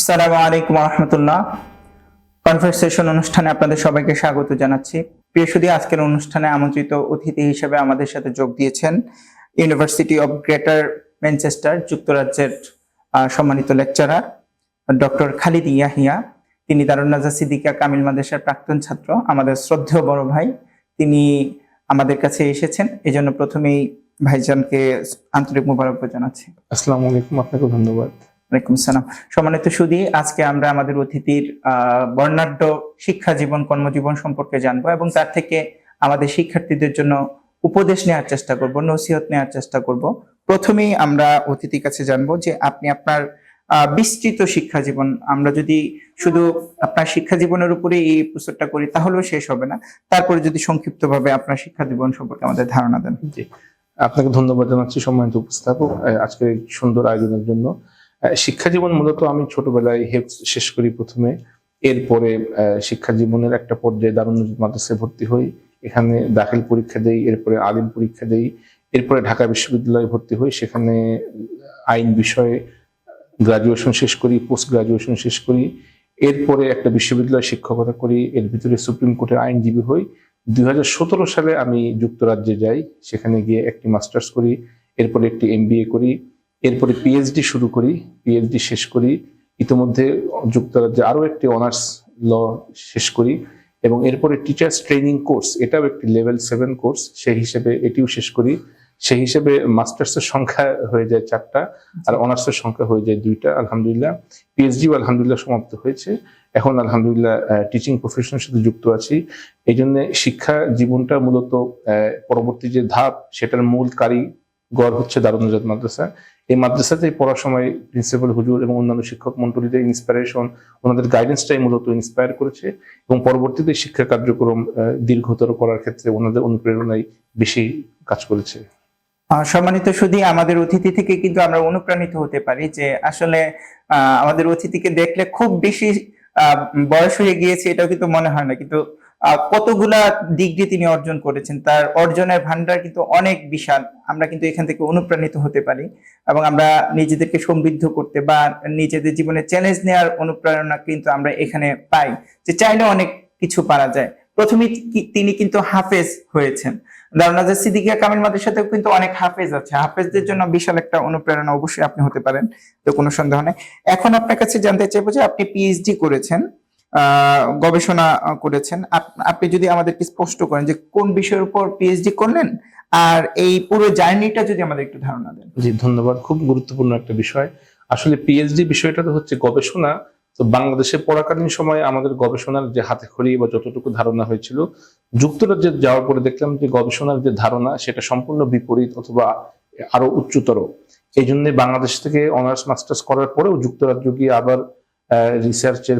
আসসালামু আলাইকুম রহমতুল্লাহ কনভারসেশন অনুষ্ঠানে আপনাদের সবাইকে স্বাগত জানাচ্ছি। প্রিয় সুদী আজকের অনুষ্ঠানে আমন্ত্রিত অতিথি হিসেবে আমাদের সাথে যোগ দিয়েছেন ইউনিভার্সিটি অফ গ্রেটার ম্যানচেস্টার যুক্তরাজ্যের সম্মানিত লেকচারার ডক্টর খালিদ ইয়াহিয়া। তিনি দারুন্নাজা সিদ্দিকা কামিল মাদেশার প্রাক্তন ছাত্র, আমাদের শ্রদ্ধেয় বড় ভাই। তিনি আমাদের কাছে এসেছেন। এজন্য প্রথমেই ভাইজানকে আন্তরিক মোবারক জানাচ্ছি। আসসালামু আলাইকুম, আপনাকে ধন্যবাদ। ওয়ালাইকুম সালাম। সম্মানিত সুদী আজকে আমরা আমাদের অতিথির বর্ণাঢ্য শিক্ষা জীবন, কর্মজীবন সম্পর্কে জানব এবং তার থেকে আমাদের শিক্ষার্থীদের জন্য উপদেশ নেওয়ার চেষ্টা করব, নসিহত নেওয়ার চেষ্টা করব। প্রথমেই আমরা অতিথির কাছে জানব যে আপনি আপনার বিস্তৃত শিক্ষা জীবন, আমরা যদি শুধু আপনার শিক্ষা জীবনের উপরে এই প্রস্তুতটা করি তাহলেও শেষ হবে না। তারপরে যদি সংক্ষিপ্তভাবে আপনার শিক্ষা জীবন সম্পর্কে আমাদের ধারণা দেন। আপনাকে ধন্যবাদ জানাচ্ছি সম্মানিত উপস্থাপক আজকের সুন্দর আয়োজনের জন্য। শিক্ষা জীবন মূলত আমি ছোটবেলায় হেফ শেষ করি প্রথমে। এরপরে শিক্ষা জীবনের একটা পর্যায়ে দারুণ মাদ্রাসায় ভর্তি হই। এখানে দাখিল পরীক্ষা দেই, এরপরে আলিম পরীক্ষা দেই। এরপরে ঢাকা বিশ্ববিদ্যালয়ে ভর্তি হই। সেখানে আইন বিষয়ে গ্রাজুয়েশন শেষ করি পোস্ট গ্রাজুয়েশন শেষ করি। এরপরে একটা বিশ্ববিদ্যালয়ে শিক্ষকতা করি। এর ভিতরে সুপ্রিম কোর্টের আইনজীবী হই। দু হাজার সতেরো সালে আমি যুক্তরাজ্যে যাই। সেখানে গিয়ে একটি মাস্টার্স করি। এরপরে একটি এমবিএ করি। এরপরে পিএইচডি শুরু করি পিএইচডি শেষ করি, ইতিমধ্যে যুক্তরাজ্যে আরও একটি অনার্স ল শেষ করি এবং এরপরে টিচার্স ট্রেনিং কোর্স এটাও একটি লেভেল সেভেন কোর্স সেই হিসেবে এটিও শেষ করি। সেই হিসেবে মাস্টার্সের সংখ্যা হয়ে যায় চারটা আর অনার্সের সংখ্যা হয়ে যায় দুইটা, আলহামদুলিল্লাহ। পিএইচডিও আলহামদুলিল্লাহ সমাপ্ত হয়েছে। এখন আলহামদুলিল্লাহ টিচিং প্রফেশনের সাথে যুক্ত আছি। এই জন্য শিক্ষা জীবনটা মূলত পরবর্তী যে ধাপ, সেটার মূল কারিগর হচ্ছে দারুণজাত মাদ্রাসা। এই মাদ্রাসাতে পড়ার সময় প্রিন্সিপাল হুজুর এবং অন্যান্য শিক্ষক মন্ডলীদের ইন্সপিরেশন ওনাদের গাইডেন্সটাই মূলত ইন্সপায়ার করেছে এবং পরবর্তীতে শিক্ষা কার্যক্রম দীর্ঘতর করার ক্ষেত্রে ওনাদের অনুপ্রেরণায় বেশি কাজ করেছে। সম্মানিত শুধু আমাদের অতিথি থেকে কিন্তু আমরা অনুপ্রাণিত হতে পারি যে আসলে আমাদের অতিথিকে দেখলে খুব বেশি বয়স হয়ে গিয়েছে, এটাও কিন্তু মনে হয় না। কিন্তু কতগুলা ডিগ্রি তিনি অর্জন করেছেন, তার অর্জনের ভান্ডার কিন্তু অনেক বিশাল। আমরা কিন্তু এখান থেকে অনুপ্রাণিত হতে পারি এবং আমরা নিজেদেরকে সমৃদ্ধ করতে বা নিজেদের জীবনে চ্যালেঞ্জ নেওয়ার অনুপ্রেরণা কিন্তু আমরা এখানে পাই যে চাইলে অনেক কিছু পারা যায়। প্রথমে তিনি কিন্তু হাফেজ হয়েছেন। দারুনাজার সিদ্দিকিয়া কামিল মাদের সাথেও কিন্তু অনেক হাফেজ আছে। হাফেজদের জন্য বিশাল একটা অনুপ্রেরণা অবশ্যই আপনি হতে পারেন, তো কোনো সন্দেহ নেই। এখন আপনার কাছে জানতে চাইব যে আপনি পিএইচডি করেছেন গবেষণা করেছেন। আপ- আপনি যদি আমাদেরকে স্পষ্ট করেন যে কোন বিষয়ের উপর পিএইচডি করলেন আর এই পুরো জার্নিটা যদি আমাদের একটু ধারণা দেন। জি, ধন্যবাদ। খুব গুরুত্বপূর্ণ একটা বিষয়। আসলে পিএইচডি বিষয়টা তো হচ্ছে গবেষণা। তো বাংলাদেশে পড়াকালীন সময়ে আমাদের গবেষণার যে হাতে খড়ি বা যতটুকু ধারণা হয়েছিল, যুক্তরাজ্যে যাওয়ার পরে দেখলাম যে গবেষণার যে ধারণা, সেটা সম্পূর্ণ বিপরীত অথবা আরও উচ্চতর। এই জন্য বাংলাদেশ থেকে অনার্স, মাস্টার্স করার পরেও যুক্তরাজ্য গিয়ে আবার রিসার্চের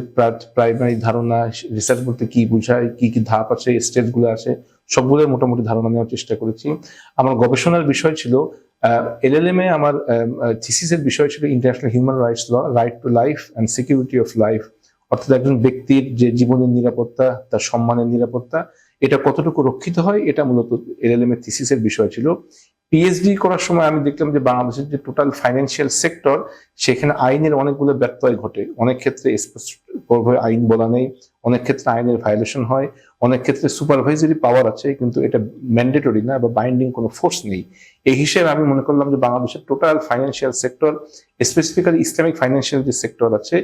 প্রাইমারি ধারণা রিসার্চ বলতে কি বোঝায়, কি কি ধাপ আছে স্টেজগুলো আছে, সবগুলোর মোটামুটি ধারণা নেওয়ার চেষ্টা করেছি। আমার গবেষণার বিষয় ছিল এলএলএম এ আমার থিসিসের বিষয় ছিল international human rights law right to life and security of life অর্থাৎ একজন ব্যক্তির যে জীবনের নিরাপত্তা, তার সম্মানের নিরাপত্তা, এটা কতটুকু রক্ষিত হয়, এটা মূলত এলএলএম এর থিসিসের বিষয় ছিল। পিএইচডি করার সময় আমি দেখলাম যে বাংলাদেশের যে টোটাল ফাইন্যান্সিয়াল সেক্টর সেখানে আইনের অনেকগুলো ব্যত্যয় ঘটে। অনেক ক্ষেত্রে স্পষ্টভাবে আইন বলা নেই, অনেক ক্ষেত্রে আইনের ভায়োলেশন হয়, অনেক ক্ষেত্রে সুপারভাইজারি পাওয়ার আছে, কিন্তু এটা ম্যান্ডেটরি না বা বাইন্ডিং কোনো ফোর্স নেই। এই হিসেবে আমি মনে করলাম যে বাংলাদেশের total financial sector specifically Islamic financial যে সেক্টর আছে,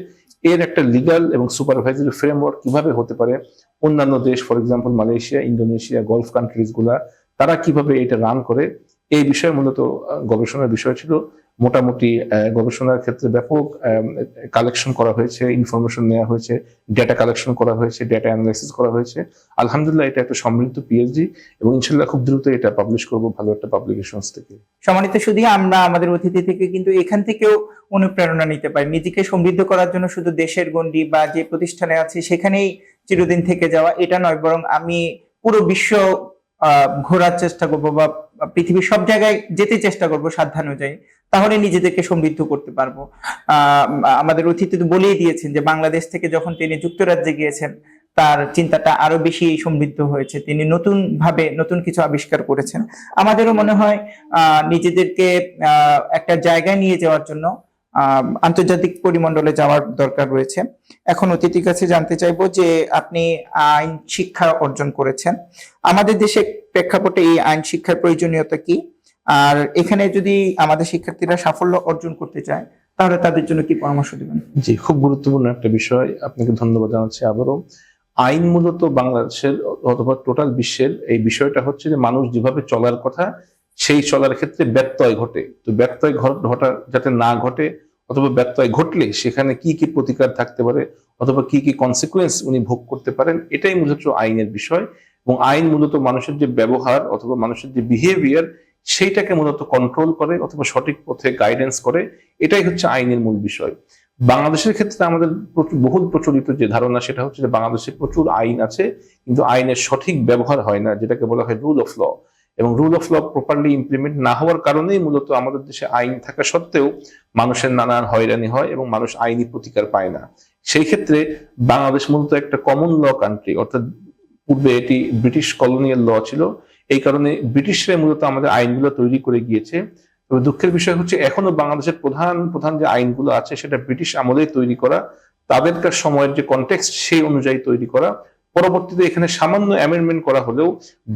এর একটা লিগাল এবং সুপারভাইজারি ফ্রেমওয়ার্ক কীভাবে হতে পারে, অন্যান্য দেশ for example Malaysia, Indonesia gulf কান্ট্রিজগুলা, তারা কীভাবে এটা রান করে এই বিষয়ে মূলত গবেষণার বিষয় ছিল। মোটামুটি গবেষণার ক্ষেত্রে ব্যাপক কালেকশন করা হয়েছে ইনফরমেশন নেওয়া হয়েছে ডেটা কালেকশন করা হয়েছে ডেটা অ্যানালাইসিস করা হয়েছে। আলহামদুলিল্লাহ, এটা একটা সমৃদ্ধ পিএইচডি এবং ইনশাল্লাহ খুব দ্রুত এটা পাবলিশ করব ভালো একটা পাবলিকেশন থেকে। সম্মানিত শুধু আমরা আমাদের অতিথি থেকে কিন্তু এখান থেকেও অনুপ্রেরণা নিতে পারি। নিজেকে সমৃদ্ধ করার জন্য শুধু দেশের গণ্ডি বা যে প্রতিষ্ঠানে আছে, সেখানেই চিরদিন থেকে যাওয়া, এটা নয়, বরং আমি পুরো বিশ্ব ঘোরার চেষ্টা করব বা পৃথিবীর সব জায়গায় যেতে চেষ্টা করব সাধ্যানুযায়ী, তাহলে নিজেদেরকে সমৃদ্ধ করতে পারব। আহ, আমাদের অতিথি তো বলেই দিয়েছেন যে বাংলাদেশ থেকে যখন তিনি যুক্তরাজ্যে গিয়েছেন, তার চিন্তাটা আরও বেশি সমৃদ্ধ হয়েছে। তিনি নতুন ভাবে নতুন কিছু আবিষ্কার করেছেন। আমাদেরও মনে হয় নিজেদেরকে একটা জায়গায় নিয়ে যাওয়ার জন্য আন্তর্জাতিক পরিমণ্ডলে যাওয়ার দরকার রয়েছে। এখন অতিথির কাছে জানতে চাইব যে আপনি আইন শিক্ষা অর্জন করেছেন। আমাদের দেশে প্রেক্ষাপটে এই আইন শিক্ষার প্রয়োজনীয়তা কি? আর এখানে যদি আমাদের শিক্ষার্থীরা সাফল্য অর্জন করতে চায়, তাহলে তাদের জন্য কি পরামর্শ দিবেন? জি, খুব গুরুত্বপূর্ণ একটা বিষয়। আপনাকে ধন্যবাদ জানাচ্ছি আবারও। আইন মূলত বাংলাদেশের অথবা টোটাল বিশ্বের এই বিষয়টা হচ্ছে যে মানুষ যেভাবে চলার কথা, সেই চলার ক্ষেত্রে ব্যত্যয় ঘটে। তো ব্যত্যয় ঘটা, যাতে না ঘটে অথবা ব্যত্যয় ঘটলে সেখানে কি কি প্রতিকার থাকতে পারে অথবা কি কি কনসিকুয়েন্স উনি ভোগ করতে পারেন, এটাই মূলত আইনের বিষয়। এবং আইন মূলত মানুষের যে ব্যবহার অথবা মানুষের যে বিহেভিয়ার সেইটাকে মূলত কন্ট্রোল করে অথবা সঠিক পথে গাইডেন্স করে, এটাই হচ্ছে আইনের মূল বিষয়। বাংলাদেশের ক্ষেত্রে আমাদের বহুল প্রচলিত যে ধারণা, সেটা হচ্ছে যে বাংলাদেশে প্রচুর আইন আছে, কিন্তু আইনের সঠিক ব্যবহার হয় না, যেটাকে বলা হয় রুল অফ ল এবং rule of law properly implement না হওয়ার কারণেই মূলত আমাদের দেশে আইন থাকা সত্ত্বেও মানুষের নানান হয়রানি হয় এবং মানুষ আইনি প্রতিকার পায় না। সেই ক্ষেত্রে বাংলাদেশ মূলত একটা কমন ল কান্ট্রি অর্থাৎ পূর্বে এটি ব্রিটিশ কলোনিয়াল ল ছিল। এই কারণে ব্রিটিশরা মূলত আমাদের আইনগুলো তৈরি করে গিয়েছে। তবে দুঃখের বিষয় হচ্ছে, এখনও বাংলাদেশের প্রধান প্রধান যে আইনগুলো আছে, সেটা ব্রিটিশ আমলেই তৈরি করা। তাদেরকার সময়ের যে কনটেক্সট সেই অনুযায়ী তৈরি করা। পরবর্তীতে এখানে সামান্য অ্যামেন্ডমেন্ট করা হলেও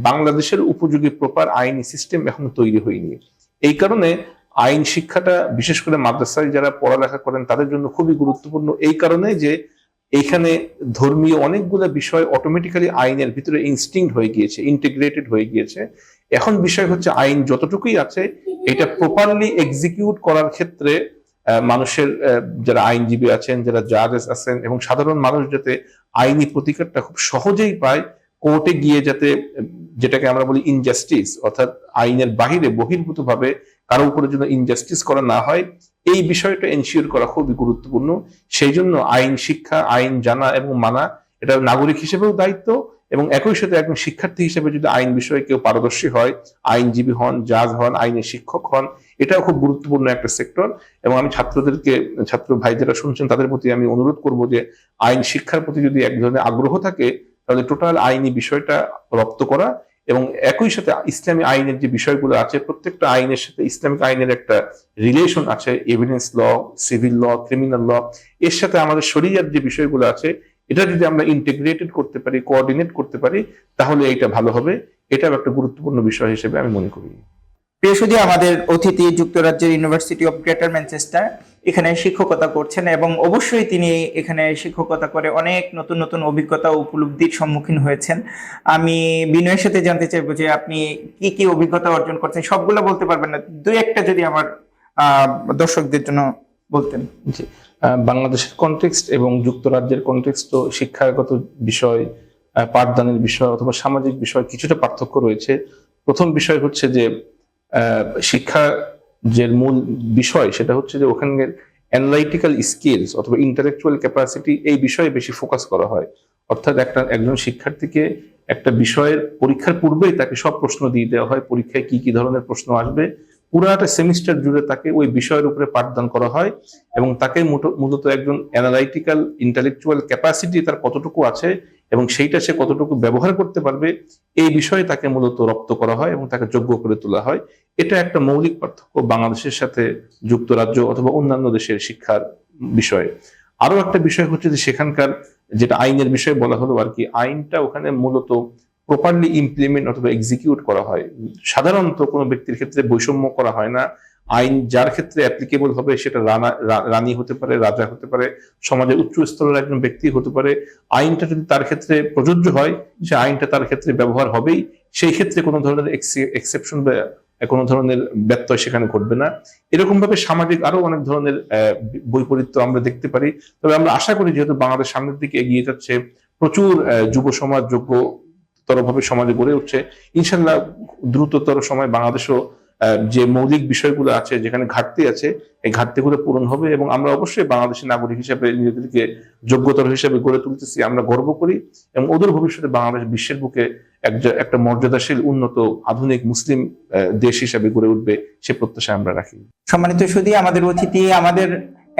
বাংলাদেশের উপযোগী প্রপার আইনি সিস্টেম এখনও তৈরি হয়নি। এই কারণে আইন শিক্ষাটা, বিশেষ করে মাদ্রাসায় যারা পড়ালেখা করেন, তাদের জন্য খুবই গুরুত্বপূর্ণ। এই কারণে যে এইখানে ধর্মীয় অনেকগুলো বিষয় অটোমেটিক্যালি আইনের ভিতরে ইনস্টিংক্ট হয়ে গিয়েছে ইন্টিগ্রেটেড হয়ে গিয়েছে। এখন বিষয় হচ্ছে আইন যতটুকুই আছে, এটা প্রপারলি এক্সিকিউট করার ক্ষেত্রে মানুষের যারা আইনজীবী আছেন, যারা জাজেস আছেন এবং সাধারণ মানুষ যাতে আইনি প্রতিকারটা খুব সহজেই পায় কোর্টে গিয়ে যাতে যেটাকে আমরা বলি ইনজাস্টিস অর্থাৎ আইনের বাহিরে বহির্ভূত ভাবে কারও উপরে যেন ইনজাস্টিস করা না হয়, এই বিষয়টা এনশিওর করা খুবই গুরুত্বপূর্ণ। সেই জন্য আইন শিক্ষা, আইন জানা এবং মানা, এটা নাগরিক হিসেবেও দায়িত্ব এবং একই সাথে একজন শিক্ষার্থী হিসেবে যদি আইন বিষয়ে কেউ পারদর্শী হয়, আইনজীবী হন জাজ হন, আইনের শিক্ষক হন, এটাও খুব গুরুত্বপূর্ণ একটা সেক্টর এবং আমি ছাত্রদেরকে, ছাত্র ভাই যারা শুনছেন তাদের প্রতি আমি অনুরোধ করব যে আইন শিক্ষার প্রতি যদি এক ধরনের আগ্রহ থাকে তাহলে টোটাল আইনি বিষয়টা রপ্ত করা এবং একই সাথে ইসলামী আইনের যে বিষয়গুলো আছে, প্রত্যেকটা আইনের সাথে ইসলামিক আইনের একটা রিলেশন আছে evidence law civil law criminal law এর সাথে আমাদের শরীরের যে বিষয়গুলো আছে, এটা যদি আমরা ইন্টিগ্রেটেড করতে পারি কোঅর্ডিনেট করতে পারি, তাহলে এটা ভালো হবে। এটাও একটা গুরুত্বপূর্ণ বিষয় হিসেবে আমি মনে করি। প্রিয় শুধু আমাদের অতিথি যুক্তরাজ্যের ইউনিভার্সিটি অফ গ্রেটার ম্যানচেস্টার এখানে শিক্ষকতা করছেন এবং অবশ্যই তিনি এখানে শিক্ষকতা করে অনেক নতুন নতুন অভিজ্ঞতা উপলব্ধির সম্মুখীন হয়েছেন। আমি বিনয়ের সাথে জানতে চাইব যে আপনি কি কি অভিজ্ঞতা অর্জন করছেন, সবগুলো বলতে পারবেন না। দুই একটা যদি আমার দর্শকদের জন্য বলতেন। জি বাংলাদেশের কনটেক্সট এবং যুক্তরাজ্যের কনটেক্সট তো শিক্ষাগত বিষয় পাঠদানের বিষয় অথবা সামাজিক বিষয় কিছুটা পার্থক্য রয়েছে। প্রথম বিষয় হচ্ছে যে শিক্ষা যে মূল বিষয় সেটা হচ্ছে যে ওখানের অ্যানালাইটিক্যাল স্কিলস অথবা ইন্টালেকচুয়াল ক্যাপাসিটি এই বিষয়ে বেশি ফোকাস করা হয়। অর্থাৎ একটা, একজন শিক্ষার্থীকে একটা বিষয়ের পরীক্ষার পূর্বেই তাকে সব প্রশ্ন দিয়ে দেওয়া হয়, পরীক্ষায় কি কি ধরনের প্রশ্ন আসবে পুরাটা সেমিস্টার জুড়ে তাকে ওই বিষয়ের উপরে পাঠদান করা হয় এবং তাকে মূলত- একজন অ্যানালাইটিক্যাল ইন্টালেকচুয়াল ক্যাপাসিটি তার কতটুকু আছে এবং সেইটা সে কতটুকু ব্যবহার করতে পারবে, এই বিষয়ে তাকে মূলত রপ্ত করা হয় এবং তাকে যোগ্য করে তোলা হয়। এটা একটা মৌলিক পার্থক্য বাংলাদেশের সাথে যুক্তরাজ্য অথবা অন্যান্য দেশের শিক্ষার বিষয়ে। আরও একটা বিষয় হচ্ছে যে সেখানকার যেটা আইনের বিষয়ে বলা হলো আর কি, আইনটা ওখানে মূলত প্রপারলি ইমপ্লিমেন্ট অথবা এক্সিকিউট করা হয়। সাধারণত কোনো ব্যক্তির ক্ষেত্রে বৈষম্য করা হয় না। আইন যার ক্ষেত্রে অ্যাপ্লিকেবল হবে সেটা রানা রানী হতে পারে, রাজা হতে পারে, সমাজের উচ্চ স্তরের একজন ব্যক্তি হতে পারে। আইনটা যদি তার ক্ষেত্রে প্রযোজ্য হয়, সে আইনটা তার ক্ষেত্রে ব্যবহার হবেই। সেই ক্ষেত্রে কোনো ধরনের এক্সেপশন বা কোনো ধরনের ব্যত্যয় সেখানে ঘটবে না। এরকম ভাবে সামাজিক আরও অনেক ধরনের বৈপরীত্য আমরা দেখতে পারি। তবে আমরা আশা করি যেহেতু বাংলাদেশ সামনের দিকে এগিয়ে যাচ্ছে, প্রচুর যুব সমাজ যোগ্য ভাবে সমাজে গড়ে উঠছে। ইনশাল্লাহ দ্রুততর সময় বাংলাদেশও যে মৌলিক বিষয়গুলো আছে, যেখানে ঘাটতি আছে, এই ঘাটতিগুলো পূরণ হবে এবং আমরা অবশ্যই বাংলাদেশের নাগরিক হিসেবে নিজেদেরকে যোগ্যতর হিসেবে গড়ে তুলতেছি, আমরা গর্ব করি এবং ওদের ভবিষ্যতে বাংলাদেশ বিশ্বের বুকে একটা মর্যাদাশীল, উন্নত, আধুনিক মুসলিম দেশ হিসেবে গড়ে উঠবে সে প্রত্যাশা আমরা রাখি। সম্মানিত সুদী আমাদের অতিথি, আমাদের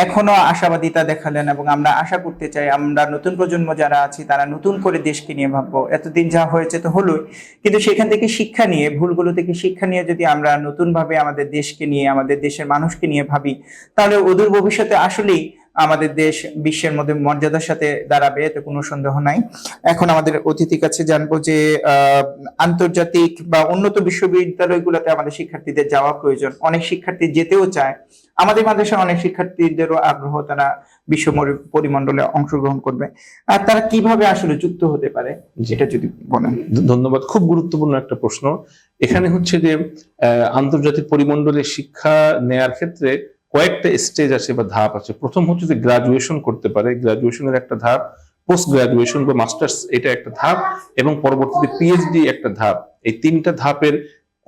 এখনও আশাবাদিতা দেখালেন এবং আমরা আশা করতে চাই আমরা নতুন প্রজন্ম যারা আছি, তারা নতুন করে দেশকে নিয়ে ভাববো। এতদিন যা হয়েছে তো হলোই। কিন্তু সেখান থেকে শিক্ষা নিয়ে, ভুলগুলো থেকে শিক্ষা নিয়ে যদি আমরা নতুনভাবে আমাদের দেশকে নিয়ে, আমাদের দেশের মানুষকে নিয়ে ভাবি, তাহলে অদূর ভবিষ্যতে আসলেই আমাদের দেশ বিশ্বের মধ্যে মর্যাদার সাথে দাঁড়াবে এতে কোনো সন্দেহ নাই। এখন আমাদের অতিথির কাছে জানব যে আহ, আন্তর্জাতিক বা উন্নত বিশ্ববিদ্যালয়গুলোতে আমাদের শিক্ষার্থীদের যাওয়া প্রয়োজন। অনেক শিক্ষার্থী যেতেও চায়। আমাদের মাদ্রাসার অনেক শিক্ষার্থীদেরও আগ্রহ তারা বিশ্ব পরিমণ্ডলে অংশগ্রহণ করবে। আর তারা কীভাবে আসলে যুক্ত হতে পারে যেটা যদি বলেন। ধন্যবাদ। খুব গুরুত্বপূর্ণ একটা প্রশ্ন। এখানে হচ্ছে যে আহ, আন্তর্জাতিক পরিমণ্ডলে শিক্ষা নেয়ার ক্ষেত্রে কয়েকটা স্টেজ আছে বা ধাপ আছে। প্রথম হচ্ছে যে গ্রাজুয়েশন করতে পারে। গ্রাজুয়েশনের একটা ধাপ পোস্ট গ্রাজুয়েশন বা মাস্টার্স এটা একটা ধাপ এবং পরবর্তীতে পিএইচডি একটা ধাপ। এই তিনটা ধাপের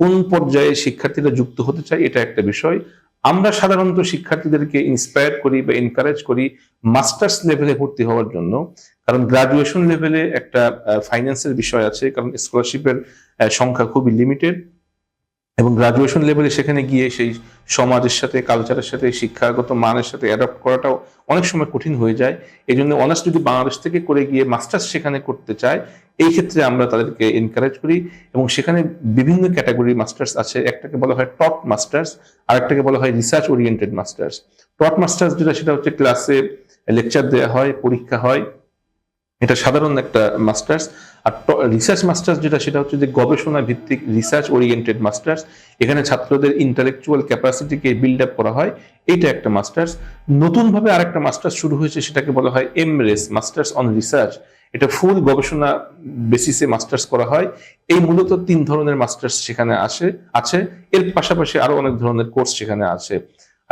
কোন পর্যায়ে শিক্ষার্থীরা যুক্ত হতে চায় এটা একটা বিষয়। আমরা সাধারণত শিক্ষার্থীদেরকে ইন্সপায়ার করি বা এনকারেজ করি মাস্টার্স লেভেলে ভর্তি হওয়ার জন্য। কারণ গ্রাজুয়েশন লেভেলে একটা ফাইন্যান্সের বিষয় আছে, কারণ স্কলারশিপের সংখ্যা খুবই লিমিটেড এবং গ্রাজুয়েশন লেভেলে সেখানে গিয়ে সেই সমাজের সাথে কালচারের সাথে, শিক্ষাগত মানের সাথে অ্যাডপ্ট করাটাও অনেক সময় কঠিন হয়ে যায়। এই জন্য অনার্স যদি বাংলাদেশ থেকে করে গিয়ে মাস্টার্স সেখানে করতে চায়, এই ক্ষেত্রে আমরা তাদেরকে এনকারেজ করি এবং সেখানে বিভিন্ন ক্যাটাগরি মাস্টার্স আছে। একটাকে বলা হয় টপ মাস্টার্স আর একটাকে বলা হয় research oriented masters top masters যেটা, সেটা হচ্ছে ক্লাসে লেকচার দেওয়া হয়, পরীক্ষা হয়। এটা সাধারণ একটা মাস্টার্স আর রিসার্চ মাস্টার্স যেটা সেটা হচ্ছে যে গবেষণা ভিত্তিক রিসার্চ ওরিয়েন্টেড মাস্টার্স এখানে ছাত্রদের ইন্টালেকচুয়াল ক্যাপাসিটিকে বিল্ড আপ করা হয়। এইটা একটা মাস্টার্স নতুনভাবে আরেকটা মাস্টার্স শুরু হয়েছে, সেটাকে বলা হয় এমরেস মাস্টার্স অন রিসার্চ এটা ফুল গবেষণা বেসিসে মাস্টার্স করা হয়। এই মূলত তিন ধরনের মাস্টার্স সেখানে আসে, আছে। এর পাশাপাশি আরও অনেক ধরনের কোর্স সেখানে আছে।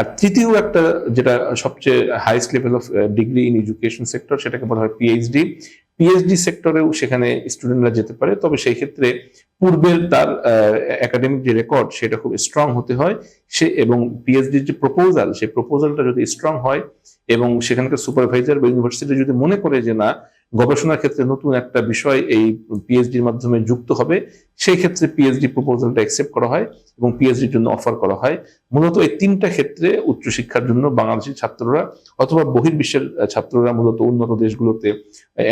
আর তৃতীয় একটা যেটা সবচেয়ে highest level of degree in education sector সেটাকে বলা হয় পিএইচডি পিএইচডি সেক্টরেও সেখানে স্টুডেন্টরা যেতে পারে, তবে সেই ক্ষেত্রে পূর্বের তার একাডেমিক যে রেকর্ড সেটা খুব স্ট্রং হতে হয়। সে এবং পিএইচডির যে প্রপোজাল সেই প্রপোজালটা যদি স্ট্রং হয় এবং সেখানকার সুপারভাইজার বা ইউনিভার্সিটি যদি মনে করে যে না গবেষণার ক্ষেত্রে নতুন একটা বিষয় এই পিএইচডির মাধ্যমে যুক্ত হবে, সেই ক্ষেত্রে পিএইচডি প্রপোজালটা অ্যাকসেপ্ট করা হয় এবং পিএইচডির জন্য অফার করা হয়। মূলত এই তিনটা ক্ষেত্রে উচ্চশিক্ষার জন্য বাংলাদেশের ছাত্ররা অথবা বহির্বিশ্বের ছাত্ররা মূলত উন্নত দেশগুলোতে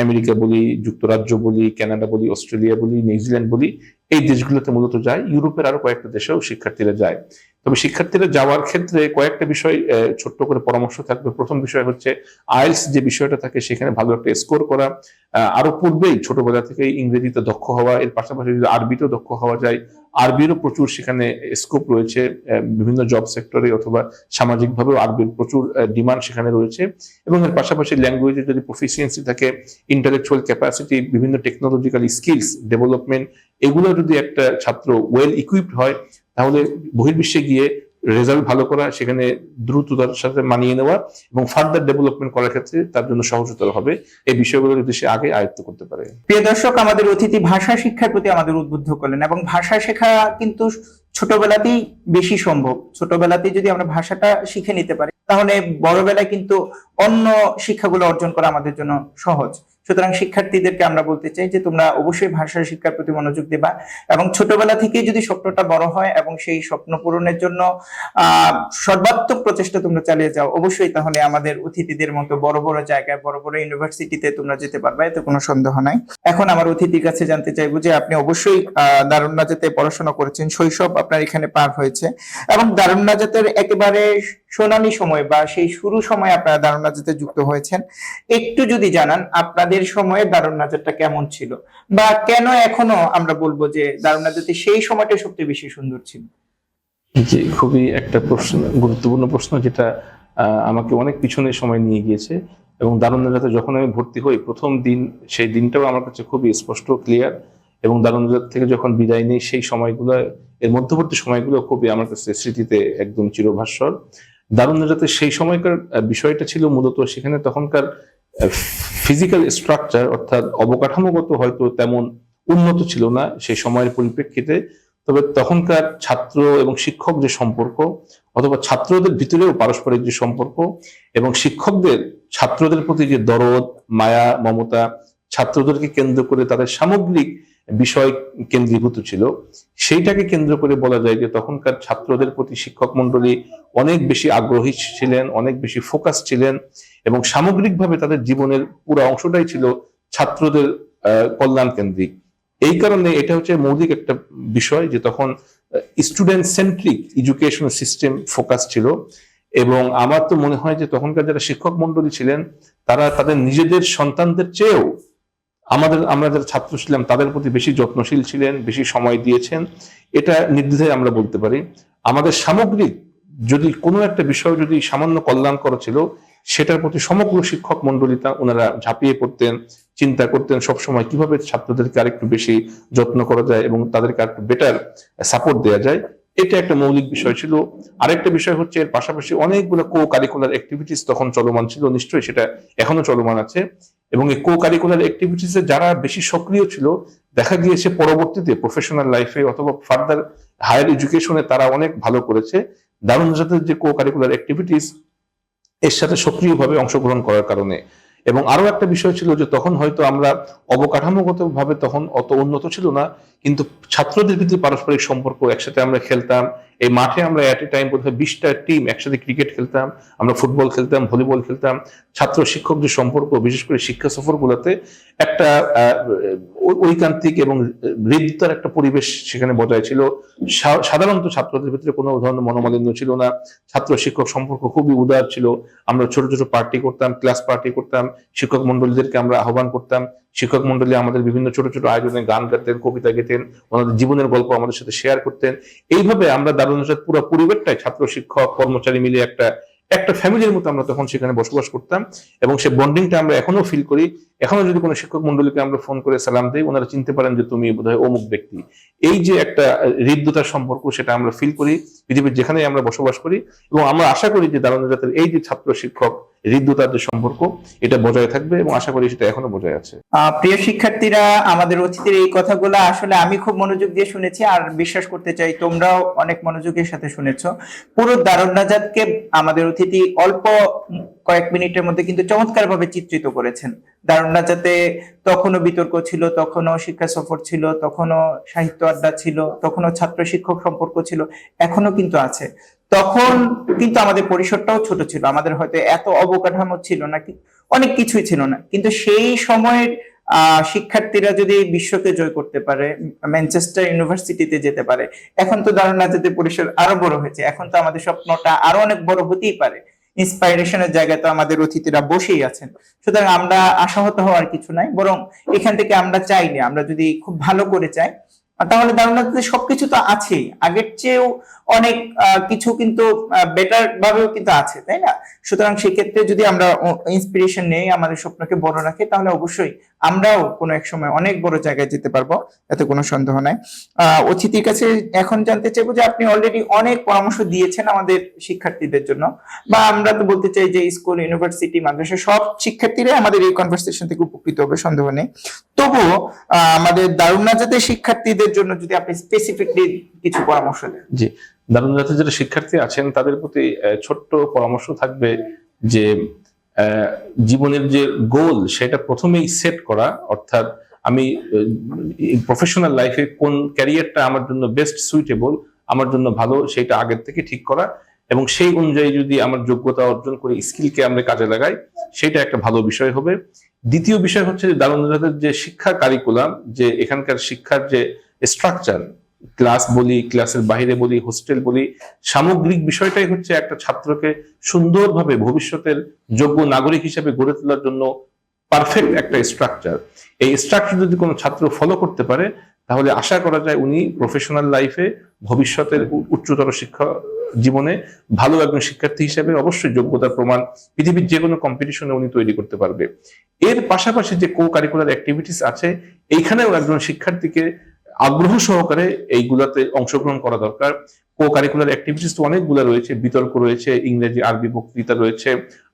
আমেরিকা বলি, যুক্তরাজ্য বলি, কানাডা বলি, অস্ট্রেলিয়া বলি, নিউজিল্যান্ড বলি এই দেশগুলোতে মূলত যায়, ইউরোপের আরও কয়েকটা দেশেও শিক্ষার্থীরা যায়। তবে শিক্ষার্থীরা যাওয়ার ক্ষেত্রে কয়েকটা বিষয় ছোট্ট করে পরামর্শ থাকবে। প্রথম বিষয় হচ্ছে আইলস যে বিষয়টা থাকে, সেখানে ভালো একটা স্কোর করা। আরও পূর্বেই ছোটবেলা থেকে ইংরেজিতে দক্ষ হওয়া, এর পাশাপাশি যদি আরবিতেও দক্ষ হওয়া যায় আরবিরও প্রচুর সেখানে স্কোপ রয়েছে বিভিন্ন জব সেক্টরে অথবা সামাজিকভাবেও আরবির প্রচুর ডিমান্ড সেখানে রয়েছে এবং এর পাশাপাশি ল্যাঙ্গুয়েজে যদি প্রফিসিয়েন্সি থাকে ইন্টালেকচুয়াল ক্যাপাসিটি বিভিন্ন টেকনোলজিক্যাল স্কিলস ডেভেলপমেন্ট এগুলো যদি একটা ছাত্র ওয়েল ইকুইপড হয়, তাহলে বহির্বিশ্বে গিয়ে রেজাল্ট ভালো করা, সেখানে দ্রুততার সাথে মানিয়ে নেওয়া এবং ফার্দার ডেভেলপমেন্ট করার ক্ষেত্রে তার জন্য সহজতর হবে। এই বিষয়গুলো যদি সে আগে আয়ত্ত করতে পারে। প্রিয় দর্শক, আমাদের অতিথি ভাষা শিক্ষার প্রতি আমাদের উদ্বুদ্ধ করলেন এবং ভাষা শেখা কিন্তু ছোটবেলাতেই বেশি সম্ভব। ছোটবেলাতেই যদি আমরা ভাষাটা শিখে নিতে পারি, তাহলে বড়বেলায় কিন্তু অন্য শিক্ষাগুলো অর্জন করা আমাদের জন্য সহজ। সুতরাং শিক্ষার্থীদেরকে আমরা বলতে চাই যে তোমরা অবশ্যই ভাষা শিক্ষার প্রতি মনোযোগ দেবা এবং ছোটবেলা থেকেই যদি স্বপ্নটা বড় হয় এবং সেই স্বপ্ন পূরণের জন্য সর্বাত্মক প্রচেষ্টা তোমরা চালিয়ে যাও অবশ্যই তাহলে আমাদের অতিথিদের মতো বড় বড় জায়গায় বড় বড় ইউনিভার্সিটিতে তোমরা যেতে পারবে এতে কোনো সন্দেহ নাই। এখন আমার অতিথির কাছে জানতে চাইব যে আপনি অবশ্যই আহ, দারুণ নাজাতে পড়াশোনা করেছেন শৈশব আপনার এখানে পার হয়েছে এবং দারুণ নাজাতের একেবারে সোনালী সময় বা সেই শুরু সময় আপনারা দারুণ নাজাতে যুক্ত হয়েছেন। একটু যদি জানান, আপনাদের সময়ে দারুণ নাজারটা কেমন ছিল? বা কেন এখনও আমরা বলব যে দারুণ নাজাতে সেই সময়টা সবচেয়ে বেশি সুন্দর ছিল? জি, খুবই একটা প্রশ্ন, গুরুত্বপূর্ণ প্রশ্ন যেটা আমাকে অনেক পিছনে সময় নিয়ে গিয়েছে। এবং দারুণজাতে যখন আমি ভর্তি হই, প্রথম দিন, সেই দিনটাও আমার কাছে খুবই স্পষ্ট ক্লিয়ার এবং দারুণজাত থেকে যখন বিদায় নেই, সেই সময়গুলো, এর মধ্যবর্তী সময়গুলো খুবই আমার কাছে স্মৃতিতে একদম চিরভাস্বর দারুণজাতের সেই সময়কার বিষয়টা ছিল মূলত সেখানে তখনকার ফিজিক্যাল স্ট্রাকচার অর্থাৎ অবকাঠামোগত হয়তো তেমন উন্নত ছিল না সেই সময়ের পরিপ্রেক্ষিতে। তবে তখনকার ছাত্র এবং শিক্ষক যে সম্পর্ক অথবা ছাত্রদের ভিতরেও পারস্পরিক যে সম্পর্ক এবং শিক্ষকদের, ছাত্রদের প্রতি যে দরদ, মায়া, মমতা, ছাত্রদেরকে কেন্দ্র করে তাদের সামগ্রিক বিষয় কেন্দ্রীভূত ছিল। সেইটাকে কেন্দ্র করে বলা যায় যে তখনকার ছাত্রদের প্রতি শিক্ষক মন্ডলী অনেক বেশি আগ্রহী ছিলেন, অনেক বেশি ফোকাস ছিলেন এবং সামগ্রিকভাবে তাদের জীবনের পুরো অংশটাই ছিল ছাত্রদের কল্যাণ কেন্দ্রিক। এই কারণে এটা হচ্ছে মৌলিক একটা বিষয় যে তখন student centric education system focus ছিল এবং আমার তো মনে হয় যে তখনকার যারা শিক্ষক মন্ডলী ছিলেন, তারা তাদের নিজেদের সন্তানদের চেয়েও আমাদের আমরা যারা ছাত্র ছিলাম, তাদের প্রতি বেশি যত্নশীল ছিলেন, বেশি সময় দিয়েছেন। এটা নির্দ্বিধায় আমরা বলতে পারি। আমাদের সামগ্রিক যদি কোনো একটা বিষয় যদি সামান্য কল্যাণকর ছিল, সেটার প্রতি সমগ্র শিক্ষক মন্ডলিতা ওনারা ঝাঁপিয়ে পড়তেন, চিন্তা করতেন সবসময় কীভাবে ছাত্রদেরকে আরেকটু বেশি যত্ন করা যায় এবং তাদেরকে আরেকটু বেটার সাপোর্ট দেওয়া যায়। এটা একটা মৌলিক বিষয় ছিল। আরেকটা বিষয় হচ্ছে এর পাশাপাশি অনেকগুলো কো কারিকুলার অ্যাক্টিভিটিস তখন চলমান ছিল। নিশ্চয়ই সেটা এখনও চলমান আছে। এবং এই কো কারিকুলার অ্যাক্টিভিটিসে যারা বেশি সক্রিয় ছিল, দেখা গিয়েছে পরবর্তীতে প্রফেশনাল লাইফে অথবা ফার্দার হায়ার এডুকেশনে তারা অনেক ভালো করেছে। দারুণ জাতের যে কো কারিকুলার অ্যাক্টিভিটিস এর সাথে সক্রিয়ভাবে অংশগ্রহণ করার কারণে। এবং আরও একটা বিষয় ছিল যে তখন হয়তো আমরা অবকাঠামোগত ভাবে তখন অত উন্নত ছিল না, কিন্তু ছাত্রদের ভিতরে পারস্পরিক সম্পর্ক একসাথে আমরা খেলতাম এই মাঠে আমরা এট এ টাইম বোধহয় বিশটা টিম একসাথে ক্রিকেট খেলতাম, আমরা ফুটবল খেলতাম ভলিবল খেলতাম। ছাত্র শিক্ষক যে সম্পর্ক, বিশেষ করে শিক্ষা সফরগুলোতে একটা ঐকান্তিক এবং হৃদ্যতার একটা পরিবেশ সেখানে বজায় ছিল। সাধারণত ছাত্রদের ভিতরে কোনো ধরনের মনোমালিন্য ছিল না। ছাত্র শিক্ষক সম্পর্ক খুবই উদার ছিল। আমরা ছোট ছোট পার্টি করতাম ক্লাস পার্টি করতাম। শিক্ষক মন্ডলীদেরকে আমরা আহ্বান করতাম। শিক্ষক মন্ডলী আমাদের বিভিন্ন ছোট ছোট আয়োজনে গান গাইতেন কবিতা গেতেন। ওনাদের জীবনের গল্প আমাদের সাথে শেয়ার করতেন। এইভাবে আমরা দারুণ পুরো পরিবারটাই ছাত্র, শিক্ষক, কর্মচারী মিলে একটা একটা ফ্যামিলির মতো আমরা তখন সেখানে বসবাস করতাম এবং সে বন্ডিংটা আমরা এখনও ফিল করি। এখনও যদি কোনো শিক্ষক মন্ডলীকে আমরা ফোন করে সালাম দিই, ওনারা চিনতে পারেন যে তুমি বোধহয় অমুক ব্যক্তি। এই যে একটা হৃদ্যতার সম্পর্ক সেটা আমরা ফিল করি, পৃথিবীর যেখানে আমরা বসবাস করি এবং আমরা আশা করি যে দারুণ জাতের এই যে ছাত্র, শিক্ষক হৃদ্যতার যে সম্পর্ক, এটা বজায় থাকবে এবং আশা করি সেটা এখনও বজায় আছে। প্রিয় শিক্ষার্থীরা, আমাদের অতিথির এই কথাগুলো আসলে আমি খুব মনোযোগ দিয়ে শুনেছি আর বিশ্বাস করতে চাই তোমরাও অনেক মনোযোগের সাথে শুনেছো। পুরো দারুণ নাজাদকে আমাদের অতিথি অল্প কয়েক মিনিটের মধ্যে কিন্তু চমৎকার ভাবে চিত্রিত করেছেন। দারুণ নাজাতে তখনও বিতর্ক ছিল, তখনও শিক্ষা সফর ছিল, তখনও সাহিত্য আড্ডা ছিল, তখনও ছাত্র শিক্ষক সম্পর্ক ছিল এখনও কিন্তু আছে। তখন কিন্তু আমাদের পরিসরটাও ছোট ছিল। আমাদের হয়তো এত অবকাঠামো ছিল না অনেক কিছুই ছিল না। কিন্তু সেই সময়ের শিক্ষার্থীরা যদি বিশ্বকে জয় করতে পারে, ম্যানচেস্টার ইউনিভার্সিটিতে যেতে পারে, এখন তো দারুণ নাজাতের পরিসর আরও বড় হয়েছে। এখন তো আমাদের স্বপ্নটা আরও অনেক বড় হতেই পারে। ইন্সপাইরেশনের জায়গায় তো আমাদের অতিথিরা বসেই আছেন। সুতরাং আমরা আশাহত হওয়ার কিছু নাই, বরং এখান থেকে আমরা চাইলে আমরা যদি খুব ভালো করে চাই তাহলে দারুণাতে সবকিছু তো আছেই। আগের চেয়েও অনেক কিছু কিন্তু বেটার ভাবেও কিন্তু আছে, তাই না? সুতরাং সেক্ষেত্রে যদি আমরা ইন্সপিরেশন নেই, আমাদের স্বপ্নকে বড় রাখি, তাহলে অবশ্যই আমরাও কোনো এক সময় অনেক বড় জায়গায় যেতে পারব, এতে কোনো সন্দেহ নাই। আহ অতিথির কাছে এখন জানতে চাইব যে আপনি অলরেডি অনেক পরামর্শ দিয়েছেন আমাদের শিক্ষার্থীদের জন্য, বা আমরা তো বলতে চাই যে স্কুল ইউনিভার্সিটি মাদ্রাসা, সব শিক্ষার্থীরাই আমাদের এই কনভারসেশন থেকে উপকৃত হবে, সন্দেহ নেই। তবুও আমাদের দারুণ নাজাতের শিক্ষার্থীদের জন্য যদি আপনি স্পেসিফিকলি কিছু পরামর্শ দেন। জি। দারুণ জাতের যারা শিক্ষার্থী আছেন, তাদের প্রতি ছোট্ট পরামর্শ থাকবে যে জীবনের যে গোল সেটা প্রথমেই সেট করা, অর্থাৎ আমি প্রফেশনাল লাইফে কোন ক্যারিয়ারটা আমার জন্য বেস্ট সুইটেবল আমার জন্য ভালো সেটা আগের থেকে ঠিক করা এবং সেই অনুযায়ী যদি আমার যোগ্যতা অর্জন করে স্কিলকে আমরা কাজে লাগাই, সেটা একটা ভালো বিষয় হবে। দ্বিতীয় বিষয় হচ্ছে যে, দারুণ যে শিক্ষা কারিকুলাম যে এখানকার শিক্ষার যে স্ট্রাকচার ক্লাস বলি ক্লাসের বাইরে বলি হোস্টেল বলি, সামগ্রিক বিষয়টাই হচ্ছে একটা ছাত্রকে সুন্দরভাবে ভবিষ্যতের যোগ্য নাগরিক হিসেবে গড়ে তোলার জন্য পারফেক্ট একটা স্ট্রাকচার এই স্ট্রাকচার যদি কোনো ছাত্র ফলো করতে পারে, তাহলে আশা করা যায় উনি প্রফেশনাল লাইফে ভবিষ্যতের উচ্চতর শিক্ষা জীবনে ভালো একজন শিক্ষার্থী হিসেবে অবশ্যই যোগ্যতার প্রমাণ পৃথিবীর যে কোনো কম্পিটিশনে উনি তৈরি করতে পারবে। এর পাশাপাশি যে কো কারিকুলার অ্যাক্টিভিটিস আছে, এইখানেও একজন শিক্ষার্থীকে আগ্রহ সহকারে এইগুলাতে অংশগ্রহণ করা দরকার। কো কারিকুলার অ্যাক্টিভিটিস তো অনেকগুলো রয়েছে বিতর্ক রয়েছে ইংরেজি আরবি বক্তৃতা রয়েছে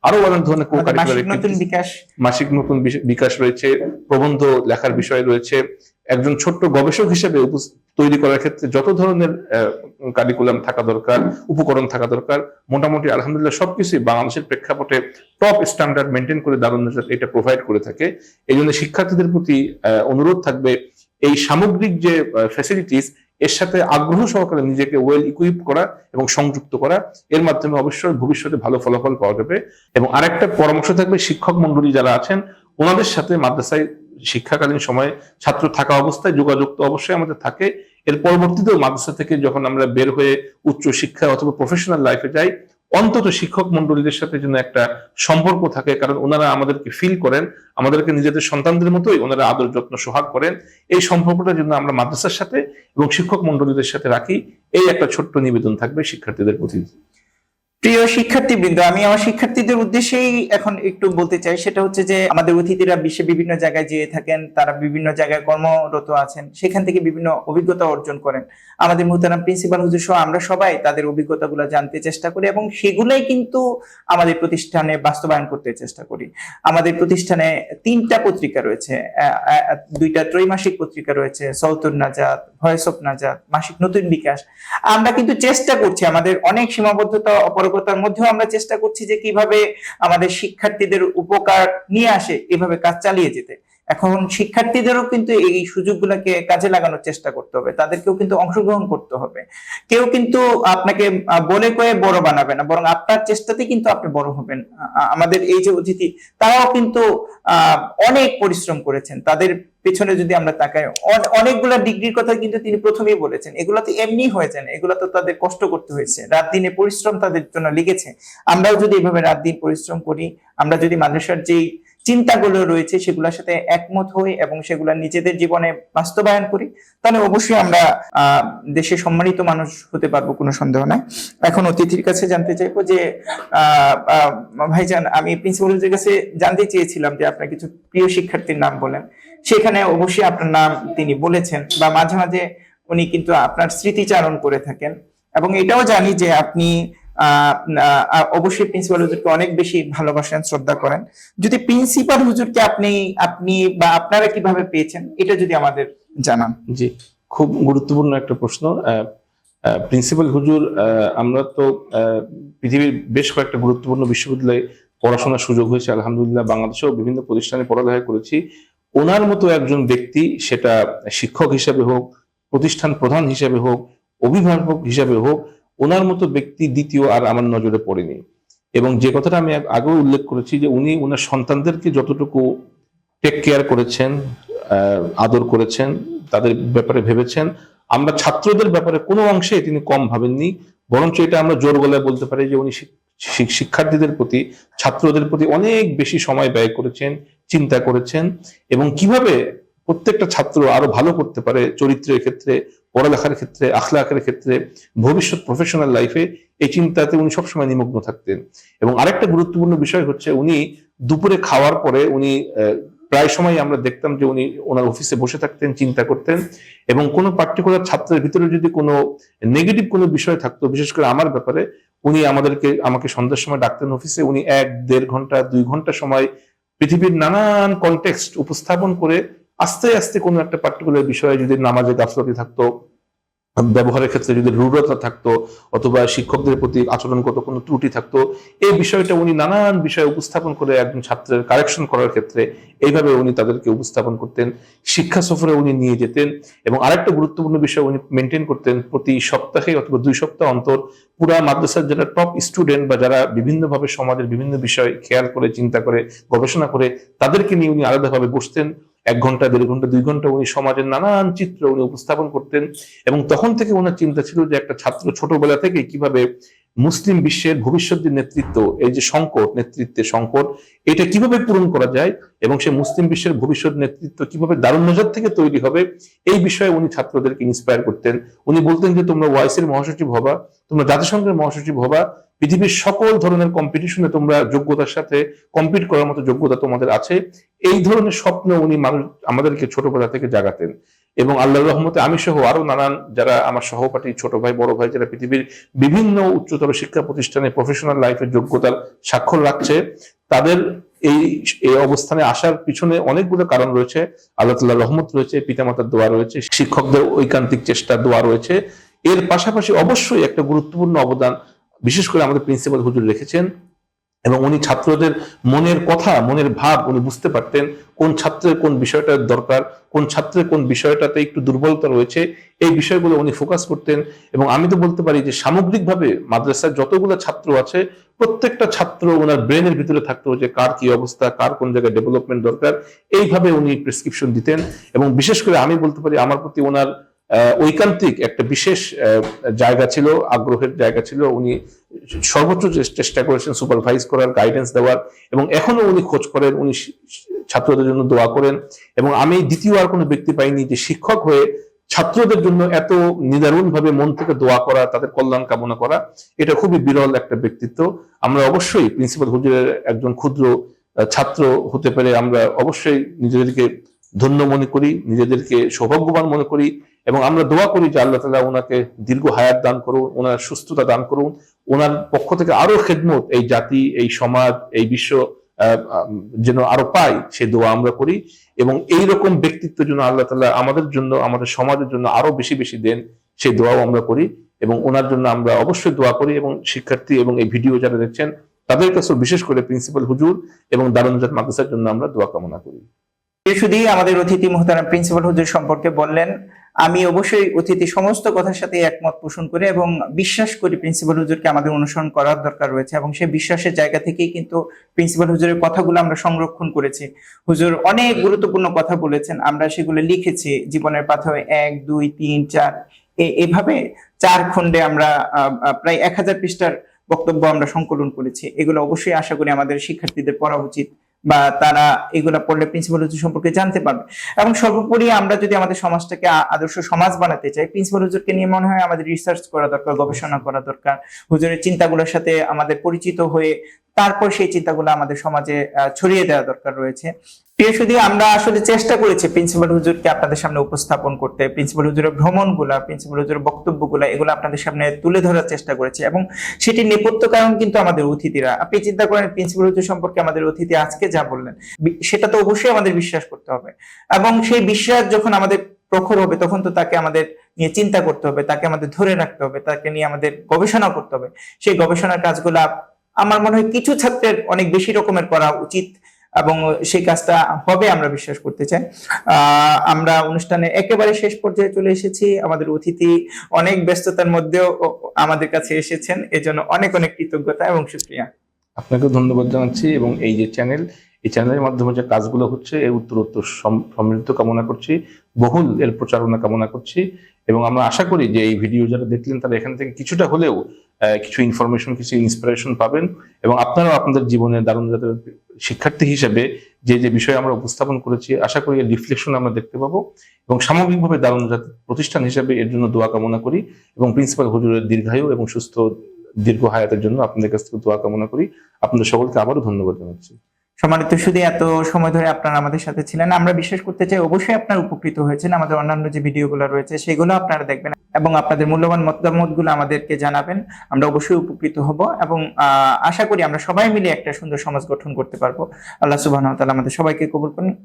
আরও অনেক ধরনের কো কারিকুলার বিকাশ। মাসিক নতুন বিকাশ রয়েছে প্রবন্ধ লেখার বিষয় রয়েছে। একজন ছোট্ট গবেষক হিসেবে তৈরি করার ক্ষেত্রে যত ধরনের কারিকুলাম থাকা দরকার উপকরণ থাকা দরকার মোটামুটি আলহামদুলিল্লাহ সবকিছুই বাংলাদেশের প্রেক্ষাপটে টপ স্ট্যান্ডার্ড মেনটেন করে দারুণ এটা প্রোভাইড করে থাকে। এই জন্য শিক্ষার্থীদের প্রতি অনুরোধ থাকবে এই সামগ্রিক যে ফ্যাসিলিটিস এর সাথে আগ্রহ সহকারে নিজেকে ওয়েল ইকুইপ করা এবং সংযুক্ত করা, এর মাধ্যমে অবশ্যই ভবিষ্যতে ভালো ফলাফল পাওয়া যাবে। এবং আরেকটা পরামর্শ থাকবে, শিক্ষক মন্ডলী যারা আছেন, ওনাদের সাথে মাদ্রাসায় শিক্ষাকালীন সময়ে ছাত্র থাকা অবস্থায় যোগাযোগ তো অবশ্যই আমাদের থাকে। এর পরবর্তীতেও মাদ্রাসা থেকে যখন আমরা বের হয়ে উচ্চ শিক্ষা অথবা প্রফেশনাল লাইফে যাই অন্তত শিক্ষক মন্ডলীদের সাথে যেন একটা সম্পর্ক থাকে, কারণ ওনারা আমাদেরকে ফিল করেন, আমাদেরকে নিজেদের সন্তানদের মতোই ওনারা আদর, যত্ন, সোহাগ করেন। এই সম্পর্কটা যেন আমরা মাদ্রাসার সাথে এবং শিক্ষক মন্ডলীদের সাথে রাখি, এই একটা ছোট্ট নিবেদন থাকবে শিক্ষার্থীদের প্রতি। প্রিয় শিক্ষার্থীবৃন্দ, আমি আমার শিক্ষার্থীদের উদ্দেশ্যেই এখন একটু বলতে চাই। সেটা হচ্ছে যে, আমাদের অতিথিরা বিশ্বে বিভিন্ন জায়গায় যেয়ে থাকেন, তারা বিভিন্ন জায়গায় কর্মরত আছেন, সেখান থেকে বিভিন্ন অভিজ্ঞতা অর্জন করেন। আমাদের মুহতারাম প্রিন্সিপাল হুজুর সহ আমরা সবাই তাদের অভিজ্ঞতাগুলো জানতে চেষ্টা করি এবং সেগুলোই কিন্তু আমাদের প্রতিষ্ঠানে বাস্তবায়ন করতে চেষ্টা করি। আমাদের প্রতিষ্ঠানে তিনটা পত্রিকা রয়েছে দুইটা ত্রৈমাসিক পত্রিকা রয়েছে সৌতুর নাজাত, ভয়েস অফ নাজাত, মাসিক নতুন বিকাশ। আমরা কিন্তু চেষ্টা করছি, আমাদের অনেক সীমাবদ্ধতা অপারগতার মধ্যেও আমরা চেষ্টা করছি যে কীভাবে আমাদের শিক্ষার্থীদের উপকার নিয়ে আসে, এভাবে কাজ চালিয়ে যেতে। এখন শিক্ষার্থীদেরও কিন্তু এই সুযোগগুলোকে কাজে লাগানোর চেষ্টা করতে হবে। তাদেরকেও কিন্তু অংশগ্রহণ করতে হবে। কেউ কিন্তু আপনাকে বলে কয়ে বড় বানাবে না, বরং আপনার চেষ্টাতে কিন্তু আপনি বড় হবেন। আমাদের এই যে অতিথি, তারাও কিন্তু অনেক পরিশ্রম করেছেন। তাদের পেছনে যদি আমরা তাকাই, অন- অনেকগুলা ডিগ্রির কথা কিন্তু তিনি প্রথমেই বলেছেন। এগুলো তো এমনি হয়েছে না, এগুলো তো তাদের কষ্ট করতে হয়েছে। রাত দিনে পরিশ্রম তাদের জন্য লেগেছে। আমরাও যদি এভাবে রাত দিন পরিশ্রম করি, আমরা যদি মানুষের যেই চিন্তাগুলো রয়েছে, সেগুলোর সাথে একমত হই এবং সেগুলো নিজেদের জীবনে বাস্তবায়ন করি, তাহলে অবশ্যই আমরা দেশে সম্মানিত মানুষ হতে পারব, কোনো সন্দেহ নাই। এখন অতিথির কাছে জানতে চাইব যে ভাইজান, আমি প্রিন্সিপালের কাছে জানতে চেয়েছিলাম যে আপনার কিছু প্রিয় শিক্ষার্থীর নাম বলেন। সেখানে অবশ্যই আপনার নাম তিনি বলেছেন বা মাঝে মাঝে উনি কিন্তু আপনার স্মৃতিচারণ করে থাকেন। এবং এটাও জানি যে আপনি অবশ্যই প্রিন্সিপাল হুজুরকে অনেক বেশি ভালোবাসেন, শ্রদ্ধা করেন। যদি প্রিন্সিপাল হুজুরকে আপনি আপনি বা আপনারা কীভাবে পেয়েছেন, এটা যদি আমাদের জানান। জি, খুব গুরুত্বপূর্ণ একটা প্রশ্ন। প্রিন্সিপাল হুজুর আমরা তো পৃথিবীর বেশ কয়েকটা গুরুত্বপূর্ণ বিশ্ববিদ্যালয়ে পড়াশোনার সুযোগ হয়েছে, আলহামদুলিল্লাহ, বাংলাদেশেও বিভিন্ন প্রতিষ্ঠানে পড়ালেখা করেছি। ওনার মতো একজন ব্যক্তি সেটা শিক্ষক হিসেবে হোক, প্রতিষ্ঠান প্রধান হিসেবে হোক, অভিভাবক হিসেবে হোক ওনার মতো ব্যক্তি দ্বিতীয় আর আমার নজরে পড়েনি। এবং যে কথাটা আমি আগ- আগেও উল্লেখ করেছি যে উনি ওনার সন্তানদেরকে যতটুকু টেক কেয়ার করেছেন আদর করেছেন, তাদের ব্যাপারে ভেবেছেন, আমরা ছাত্রদের ব্যাপারে কোনো অংশে তিনি কম ভাবেননি, বরঞ্চ এটা আমরা জোর গলায় বলতে পারি যে উনি শিক- শিক- শিক্ষার্থীদের প্রতি, ছাত্রদের প্রতি অনেক বেশি সময় ব্যয় করেছেন, চিন্তা করেছেন এবং কীভাবে প্রত্যেকটা ছাত্র আরও ভালো করতে পারে চরিত্রের ক্ষেত্রে, পড়ালেখার ক্ষেত্রে, আখলাকের ক্ষেত্রে, ভবিষ্যৎ প্রফেশনাল লাইফে এই চিন্তাতে উনি সবসময় নিমগ্ন থাকতেন। এবং আরেকটা গুরুত্বপূর্ণ বিষয় হচ্ছে উনি দুপুরে খাওয়ার পরে উনি প্রায় সময় আমরা দেখতাম যে উনি ওনার অফিসে বসে থাকতেন, চিন্তা করতেন এবং কোনো পার্টিকুলার ছাত্রের ভিতরে যদি কোনো নেগেটিভ কোনো বিষয় থাকতো, বিশেষ করে আমার ব্যাপারে, উনি আমাদেরকে, আমাকে সন্ধ্যার সময় ডাকতেন অফিসে উনি এক, দেড় ঘণ্টা, দুই ঘণ্টা সময় পৃথিবীর নানান কনটেক্সট উপস্থাপন করে আস্তে আস্তে কোনো একটা পার্টিকুলার বিষয়ে যদি নামাজে গাফলতি থাকতো, ব্যবহারের ক্ষেত্রে যদি রূঢ়তা থাকতো, অথবা শিক্ষকদের প্রতি আচরণগত কোনো ত্রুটি থাকতো, এই বিষয়টা উনি নানান বিষয়ে উপস্থাপন করে একজন ছাত্রের কারেকশন করার ক্ষেত্রে এইভাবে উনি তাদেরকে উপস্থাপন করতেন। শিক্ষা সফরে উনি নিয়ে যেতেন এবং আরেকটা গুরুত্বপূর্ণ বিষয় উনি মেনটেন করতেন প্রতি সপ্তাহে অথবা দুই সপ্তাহ অন্তর পুরা মাদ্রাসার যারা টপ স্টুডেন্ট বা যারা বিভিন্নভাবে সমাজের বিভিন্ন বিষয় খেয়াল করে, চিন্তা করে, গবেষণা করে, তাদেরকে নিয়ে উনি আলাদাভাবে বসতেন। এক ঘণ্টা, দেড় ঘণ্টা, দুই ঘণ্টা উনি সমাজের নানান চিত্র উনি উপস্থাপন করতেন এবং তখন থেকে ওনার চিন্তা ছিল যে একটা ছাত্র ছোটবেলা থেকে কীভাবে মুসলিম বিশ্বের ভবিষ্যতের নেতৃত্ব, এই যে সংকট, নেতৃত্বের সংকট, এটা কীভাবে পূরণ করা যায়? এবং সে মুসলিম বিশ্বের ভবিষ্যৎ নেতৃত্ব কীভাবে দারুণ নজর থেকে তৈরি হবে, এই বিষয়ে উনি ছাত্রদেরকে ইন্সপায়ার করতেন। উনি বলতেন যে, তোমরা ওয়াইসের মহাসচিব হবা, তোমরা জাতিসংঘের মহাসচিব হবা, পৃথিবীর সকল ধরনের কম্পিটিশনে তোমরা যোগ্যতার সাথে কম্পিট করার মতো যোগ্যতা তোমাদের আছে। এই ধরনের স্বপ্ন উনি মানুষ, আমাদেরকে ছোটবেলা থেকে জাগাতেন। এবং আল্লাহ রহমতে আমি সহ আরও নানান যারা আমার সহপাঠী, ছোট ভাই, বড় ভাই, যারা পৃথিবীর বিভিন্ন উচ্চতর শিক্ষা প্রতিষ্ঠানে প্রফেশনাল লাইফের যোগ্যতার স্বাক্ষর রাখছে, তাদের এই এই অবস্থানে আসার পিছনে অনেকগুলো কারণ রয়েছে। আল্লাহ তাল্লাহ রহমত রয়েছে, পিতামাতার দোয়া রয়েছে, শিক্ষকদের ঐকান্তিক চেষ্টা, দোয়া রয়েছে। এর পাশাপাশি অবশ্যই একটা গুরুত্বপূর্ণ অবদান, বিশেষ করে আমাদের প্রিন্সিপাল হুজুর রেখেছেন এবং উনি ছাত্রদের মনের কথা, মনের ভাব উনি বুঝতে পারতেন কোন ছাত্রের কোন বিষয়টা দরকার, কোন ছাত্রের কোন বিষয়টাতে একটু দুর্বলতা রয়েছে, এই বিষয়গুলো উনি ফোকাস করতেন। এবং আমি তো বলতে পারি যে সামগ্রিকভাবে মাদ্রাসার যতগুলো ছাত্র আছে, প্রত্যেকটা ছাত্র ওনার ব্রেনের ভিতরে থাকতো যে কার কি অবস্থা, কার কোন জায়গায় ডেভেলপমেন্ট দরকার, এইভাবে উনি প্রেসক্রিপশন দিতেন। এবং বিশেষ করে আমি বলতে পারি আমার প্রতি ওনার ঐকান্তিক একটা বিশেষ জায়গা ছিল, আগ্রহের জায়গা ছিল। উনি সর্বোচ্চ চেষ্টা করেছেন সুপারভাইজ করার গাইডেন্স দেওয়ার, এবং এখনও উনি খোঁজ করেন, উনি ছাত্রদের জন্য দোয়া করেন। এবং আমি দ্বিতীয় আর কোনো ব্যক্তি পাইনি যে শিক্ষক হয়ে ছাত্রদের জন্য এত নিদারুণ ভাবে মন থেকে দোয়া করা, তাদের কল্যাণ কামনা করা, এটা খুবই বিরল একটা ব্যক্তিত্ব। আমরা অবশ্যই প্রিন্সিপাল হুজুরের একজন ক্ষুদ্র ছাত্র হতে পেরে আমরা অবশ্যই নিজেদেরকে ধন্য মনে করি, নিজেদেরকে সৌভাগ্যবান মনে করি এবং আমরা দোয়া করি যে আল্লাহ তালা ওনাকে দীর্ঘ হায়াত দান করুন ওনার সুস্থতা দান করুন ওনার পক্ষ থেকে আরও খেদমত এই জাতি, এই সমাজ, এই বিশ্ব যেন আরও পাই সে দোয়া আমরা করি এবং এই রকম ব্যক্তিত্ব যেন আল্লাহ তালা আমাদের জন্য, আমাদের সমাজের জন্য আরও বেশি বেশি দেন সেই দোয়াও আমরা করি এবং ওনার জন্য আমরা অবশ্যই দোয়া করি এবং শিক্ষার্থী এবং এই ভিডিও যারা দেখছেন, তাদের কাছেও বিশেষ করে প্রিন্সিপাল হুজুর এবং দারুনজাত মাদ্রাসার জন্য আমরা দোয়া কামনা করি। শুধু আমাদের অতিথি মোহতারাম প্রিন্সিপাল হুজুর সম্পর্কে বললেন আমি অবশ্যই অতিথি সমস্ত কথার সাথে একমত পোষণ করি এবং বিশ্বাস করি প্রিন্সিপাল হুজুরকে আমাদের অনুসরণ করার দরকার রয়েছে এবং সেই বিশ্বাসের জায়গা থেকেই কিন্তু প্রিন্সিপাল হুজুরের কথাগুলো আমরা সংরক্ষণ করেছি। হুজুর অনেক গুরুত্বপূর্ণ কথা বলেছেন, আমরা সেগুলো লিখেছি জীবনের পাথরে এক, দুই, তিন, চার। এভাবে চার খণ্ডে আমরা প্রায় এক হাজার পৃষ্ঠার বক্তব্য আমরা সংকলন করেছি। এগুলো অবশ্যই আশা করি আমাদের শিক্ষার্থীদের পড়া উচিত। বা তারা এগুলো পড়লে প্রিন্সিপাল হুজুর সম্পর্কে জানতে পারবে। এবং সর্বোপরি আমরা যদি আমাদের সমাজটাকে আদর্শ সমাজ বানাতে চাই প্রিন্সিপাল হুজুরকে নিয়ে মনে হয় আমাদের রিসার্চ করা দরকার, গবেষণা করা দরকার। হুজুরের চিন্তাগুলোর সাথে আমাদের পরিচিত হয়ে তারপর সেই চিন্তাগুলো আমাদের সমাজে ছড়িয়ে দেওয়া দরকার রয়েছে। প্রিয় শুধু আমরা আসলে চেষ্টা করেছি প্রিন্সিপাল হুজুরকে আপনাদের সামনে উপস্থাপন করতে, প্রিন্সিপাল হুজুরের ভ্রমণগুলা, প্রিন্সিপাল হুজুরের বক্তব্যগুলা, এগুলো আপনাদের সামনে তুলে ধরার চেষ্টা করেছি এবং সেটি নেপথ্য কারণ কিন্তু আমাদের অতিথিরা। আপনি চিন্তা করেন, প্রিন্সিপাল হুজুর সম্পর্কে আমাদের অতিথি আজকে যা বললেন সেটা তো অবশ্যই আমাদের বিশ্বাস করতে হবে এবং সেই বিশ্বাস যখন আমাদের প্রখর হবে, তখন তো তাকে আমাদের নিয়ে চিন্তা করতে হবে, তাকে আমাদের ধরে রাখতে হবে, তাকে নিয়ে আমাদের গবেষণা করতে হবে। সেই গবেষণার কাজগুলা আমার মনে হয় কিছু ছাত্রের অনেক বেশি রকমের করা উচিত এবং সেই কাজটা হবে আমরা বিশ্বাস করতে চাই। আমরা অনুষ্ঠানে একেবারে শেষ পর্যায়ে চলে এসেছি। আমাদের অতিথি অনেক ব্যস্ততার মধ্যেও আমাদের কাছে এসেছেন। এজন্য অনেক অনেক কৃতজ্ঞতা এবং শুক্রিয়া আপনাকে ধন্যবাদ জানাচ্ছি এবং এই যে চ্যানেল, এই চ্যানেলের মাধ্যমে যে কাজগুলো হচ্ছে, এর উত্তরোত্তর সম- সমৃদ্ধ কামনা করছি। বহুল এর প্রচারণা কামনা করছি। এবং আমরা আশা করি যে এই ভিডিও যারা দেখলেন তারা এখান থেকে কিছুটা হলেও কিছু ইনফরমেশন কিছু ইন্সপিরেশন পাবেন এবং আপনারাও আপনাদের জীবনে দারুণ যাদের শিক্ষার্থী হিসেবে যে যে বিষয় আমরা উপস্থাপন করেছি, আশা করি এর রিফ্লেকশন আমরা দেখতে পাবো এবং সামগ্রিকভাবে দারুণ জাতের প্রতিষ্ঠান হিসেবে এর জন্য দোয়া কামনা করি এবং প্রিন্সিপাল হুজুরের দীর্ঘায়ু এবং সুস্থ, দীর্ঘ হায়াতের জন্য আপনাদের কাছ থেকে দোয়া কামনা করি। আপনাদের সকলকে আবারও ধন্যবাদ জানাচ্ছি। সম্মানিত শুধু এত সময় ধরে আপনারা আমাদের সাথে ছিলেন। আমরা বিশ্বাস করতে চাই অবশ্যই আপনারা উপকৃত হয়েছেন। আমাদের অন্যান্য যে ভিডিওগুলো রয়েছে, সেগুলো আপনারা দেখবেন এবং আপনাদের মূল্যবান মতামতগুলো আমাদেরকে জানাবেন। আমরা অবশ্যই উপকৃত হব এবং আশা করি আমরা সবাই মিলে একটা সুন্দর সমাজ গঠন করতে পারব। আল্লাহ সুবাহ আমাদের সবাইকে কবুল করুন।